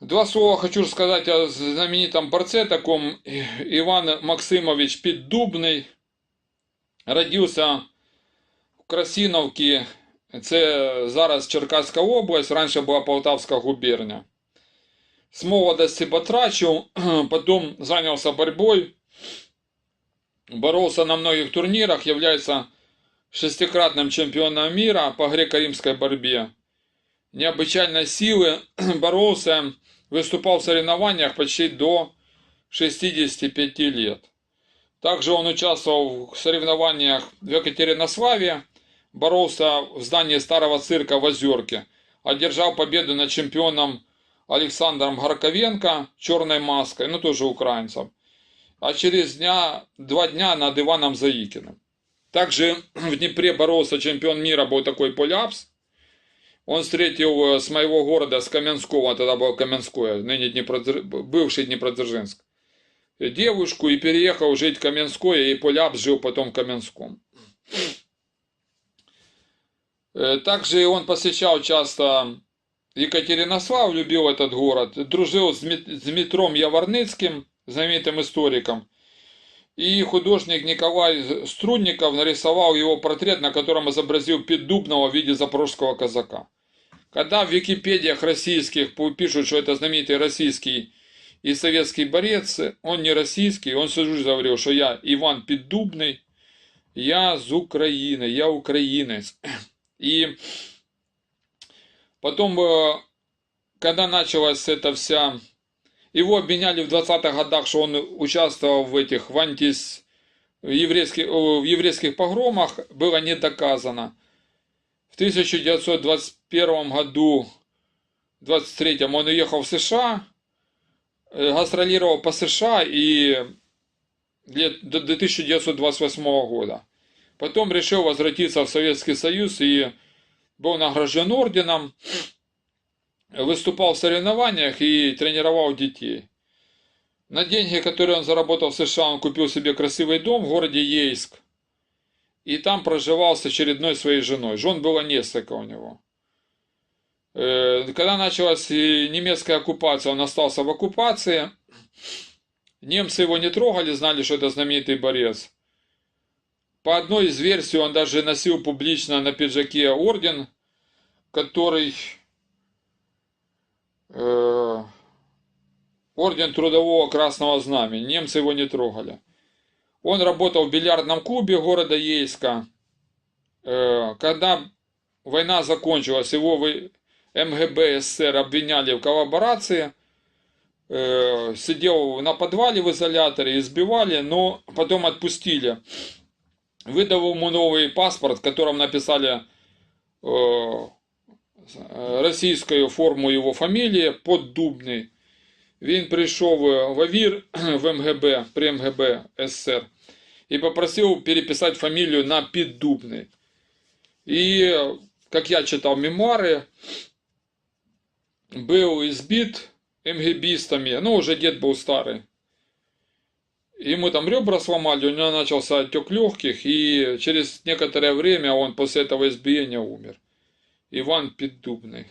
Два слова хочу сказать о знаменитом борце таком. Иван Максимович Піддубний. Родився в Красиновці. Це зараз Черкаська область, раніше була Полтавська губерния. С молодости потрачил, потом занялся борьбой, боролся на многих турнирах, является шестикратным чемпионом мира по греко-римской борьбе. Необычайной силы боролся, выступал в соревнованиях почти до 65 лет. Также он участвовал в соревнованиях в Екатеринославе, боролся в здании старого цирка в Озерке, одержал победу над чемпионом Александром Горковенко черной маской, ну тоже украинцем, а через дня, два дня над Иваном Заикиным. Также в Днепре боролся чемпион мира, был такой Поляпс. Он встретил с моего города, с Каменского, тогда был Каменское, ныне Днепродзер... бывший Днепродзержинск, девушку и переехал жить в Каменское, и Поляпс жил потом в Каменском. Э, Также он посещал часто Екатеринослав, любил этот город, дружил с Дмитром Яворницким, знаменитым историком. И художник Николай Струнников нарисовал его портрет, на котором изобразил Піддубного в виде запорожского казака. Когда в Википедиях российских пишут, что это знаменитый российский и советский борец, он не российский, он сижу говорил, что я Иван Піддубный, я з Украины, я украинец. И Потом, э, когда началась эта вся... Его обвиняли в 20-х годах, что он участвовал в этих, в антис... в еврейских, в еврейских погромах, было не доказано. В 1921 году, 23 он уехал в США, э, гастролировал по США и до 1928 года. Потом решил возвратиться в Советский Союз и был награжден орденом, выступал в соревнованиях и тренировал детей. На деньги, которые он заработал в США, он купил себе красивый дом в городе Ейск. И там проживал с очередной своей женой. Жен было несколько у него. Э, когда началась немецкая оккупация, он остался в оккупации. Немцы его не трогали, знали, что это знаменитый борец. По одной из версий он даже носил публично на пиджаке орден, который э, орден трудового красного знамени. Немцы его не трогали. Он работал в бильярдном клубе города Ейска. Э, когда война закончилась, его МГБ СССР обвиняли в коллаборации. Э, сидел на подвале в изоляторе, избивали, но потом отпустили выдав ему новый паспорт, в котором написали російською форму його фамілії Поддубний. Він прийшов в АВІР в МГБ при МГБ СССР и попросил переписать фамилию на Піддубний. И, как я читал мемуары, был избит МГБистами, ну уже дед был старый. Ему там ребра сломали, у него начался отек легких, и через некоторое время он после этого избиения умер. Иван Піддубный.